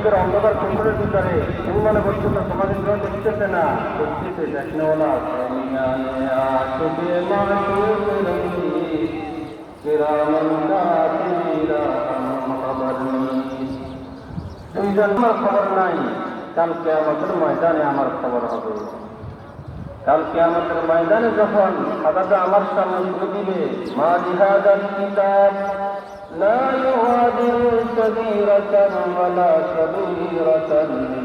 যুগের অন্ধকার কুকুরের ভিতরে উন্মানে পর্যন্ত সমাজের গ্রহণ দেখতেছে না। দেখতেছে খবর নাই। কালকে আমাদের ময়দানে আমার খবর হবে। কালকে আমাদের ময়দানে যখন খাতাটা আমার সামনে দিবে, মা জিহাদার كبيرة ولا كبيرة.